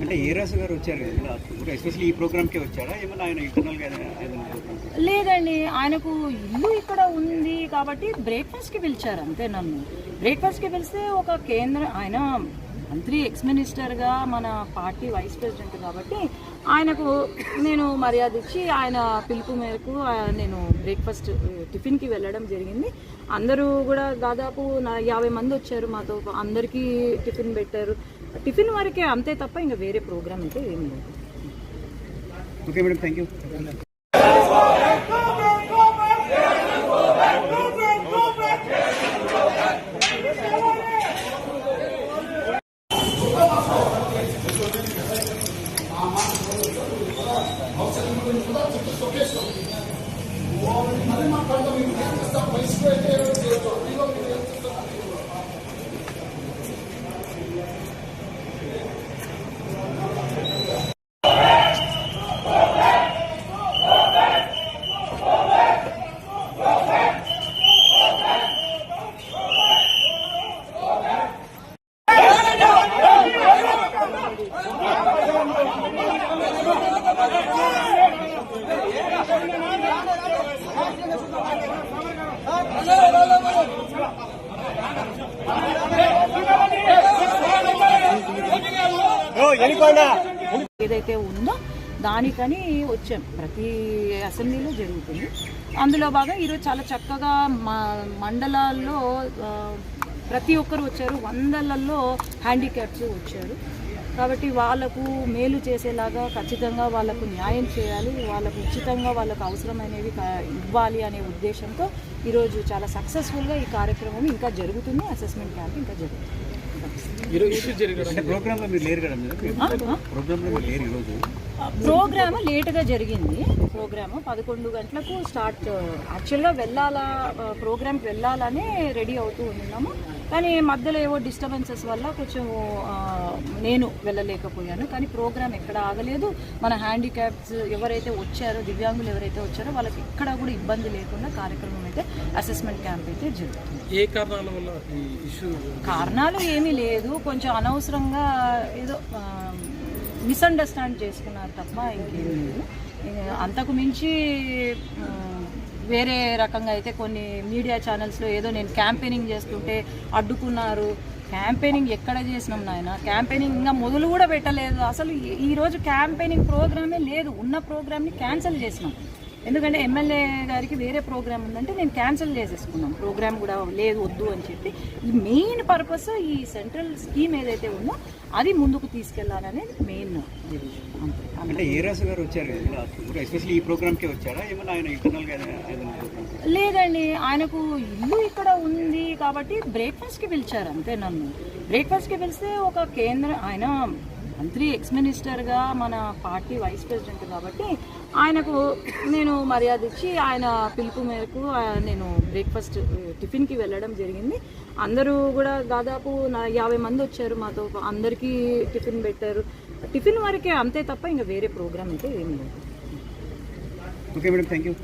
అంటే ఏ గారు వచ్చారు? కదా ఎస్పెషల్లీ ఈ ప్రోగ్రామ్కే వచ్చారా? ఏమన్నా ఆయన ఇంటర్నల్గా లేదండి ఆయనకు ఇల్లు ఇక్కడ ఉంది కాబట్టి బ్రేక్ఫాస్ట్కి పిలిచారు అంతే నన్ను. బ్రేక్ఫాస్ట్కి పిలిస్తే ఒక కేంద్ర ఆయన మంత్రి ఎక్స్ మినిస్టర్గా మన పార్టీ వైస్ ప్రెసిడెంట్ కాబట్టి ఆయనకు నేను మర్యాద ఇచ్చి ఆయన పిలుపు మేరకు నేను బ్రేక్ఫాస్ట్ టిఫిన్కి వెళ్ళడం జరిగింది. అందరూ కూడా దాదాపు నా యాభై మంది వచ్చారు మాతో అందరికీ టిఫిన్ పెట్టారు. టిఫిన్ వరకే అంతే తప్ప ఇంకా వేరే ప్రోగ్రామ్ అయితే ఏం లేదు. ఓకే మేడం థ్యాంక్ యూ గురించి కూడా చర్చ సొకేషన్ మరి మా ప్రాంతం మీకు చేస్తా వయసుకు అయితే ఏదైతే ఉందో దానికని వచ్చాం. ప్రతి అసెంబ్లీలో జరుగుతుంది. అందులో బాగా ఈరోజు చాలా చక్కగా మా మండలాల్లో ప్రతి ఒక్కరు వచ్చారు. వందలలో హ్యాండిక్యాప్స్ వచ్చారు. కాబట్టి వాళ్ళకు మేలు చేసేలాగా ఖచ్చితంగా వాళ్ళకు న్యాయం చేయాలి. వాళ్ళకు ఉచితంగా వాళ్ళకు అవసరమైనవి ఇవ్వాలి అనే ఉద్దేశంతో ఈరోజు చాలా సక్సెస్ఫుల్గా ఈ కార్యక్రమం ఇంకా జరుగుతుంది. అసెస్మెంట్ క్యాంప్ ఇంకా జరుగుతుంది. అంటే ప్రోగ్రామ్లో మీరు లేరు కదా. ప్రోగ్రామ్లో మీరు లేరు ఈరోజు ప్రోగ్రామ్ లేట్గా జరిగింది. ప్రోగ్రామ్ పదకొండు గంటలకు స్టార్ట్ యాక్చువల్గా వెళ్ళాలా ప్రోగ్రామ్కి వెళ్ళాలని రెడీ అవుతూ ఉన్నాము. కానీ మధ్యలో ఏవో డిస్టర్బెన్సెస్ వల్ల కొంచెం నేను వెళ్ళలేకపోయాను. కానీ ప్రోగ్రామ్ ఎక్కడ ఆగలేదు. మన హ్యాండిక్యాప్స్ ఎవరైతే వచ్చారో దివ్యాంగులు ఎవరైతే వచ్చారో వాళ్ళకి ఎక్కడ కూడా ఇబ్బంది లేకుండా కార్యక్రమం అయితే అసెస్మెంట్ క్యాంప్ అయితే జరుగుతుంది. ఏ కారణాల వల్ల కారణాలు ఏమీ లేదు. కొంచెం అనవసరంగా ఏదో మిస్అండర్స్టాండ్ చేసుకున్నారు తప్ప ఇంకేం లేదు. అంతకు మించి వేరే రకంగా అయితే కొన్ని మీడియా ఛానల్స్లో ఏదో నేను క్యాంపెయినింగ్ చేస్తుంటే అడ్డుకున్నారు. క్యాంపెయినింగ్ ఎక్కడ చేసినాం నాయన? క్యాంపెయినింగ్ ఇంకా మొదలు కూడా పెట్టలేదు. అసలు ఈరోజు క్యాంపెయినింగ్ ప్రోగ్రామే లేదు. ఉన్న ప్రోగ్రామ్ని క్యాన్సిల్ చేసినాం. ఎందుకంటే ఎమ్మెల్యే గారికి వేరే ప్రోగ్రామ్ ఉందంటే నేను క్యాన్సిల్ చేసేసుకున్నాం ప్రోగ్రామ్ కూడా లేదు వద్దు అని చెప్పి. ఈ మెయిన్ పర్పస్ ఈ సెంట్రల్ స్కీమ్ ఏదైతే ఉందో అది ముందుకు తీసుకెళ్ళాలనేది మెయిన్ అంటే ఏ గారు వచ్చారు? ఎస్పెషల్లీ ఈ ప్రోగ్రామ్కే వచ్చారా? ఏమన్నా ఆయన ఇంటర్నల్గా ఏదైనా program? లేదండి. ఆయనకు ఇల్లు ఇక్కడ ఉంది కాబట్టి బ్రేక్ఫాస్ట్కి పిలిచారు అంతే నన్ను. బ్రేక్ఫాస్ట్కి పిలిస్తే ఒక కేంద్ర ఆయన మంత్రి ఎక్స్ మినిస్టర్గా మన పార్టీ వైస్ ప్రెసిడెంట్ కాబట్టి ఆయనకు నేను మర్యాద ఇచ్చి ఆయన పిలుపు మేరకు నేను బ్రేక్ఫాస్ట్ టిఫిన్కి వెళ్ళడం జరిగింది. అందరూ కూడా దాదాపు యాభై మంది వచ్చారు మాతో అందరికీ టిఫిన్ పెట్టారు. టిఫిన్ వరకే అంతే తప్ప ఇంకా వేరే ప్రోగ్రామ్ అయితే ఏం లేదు. Okay madam thank you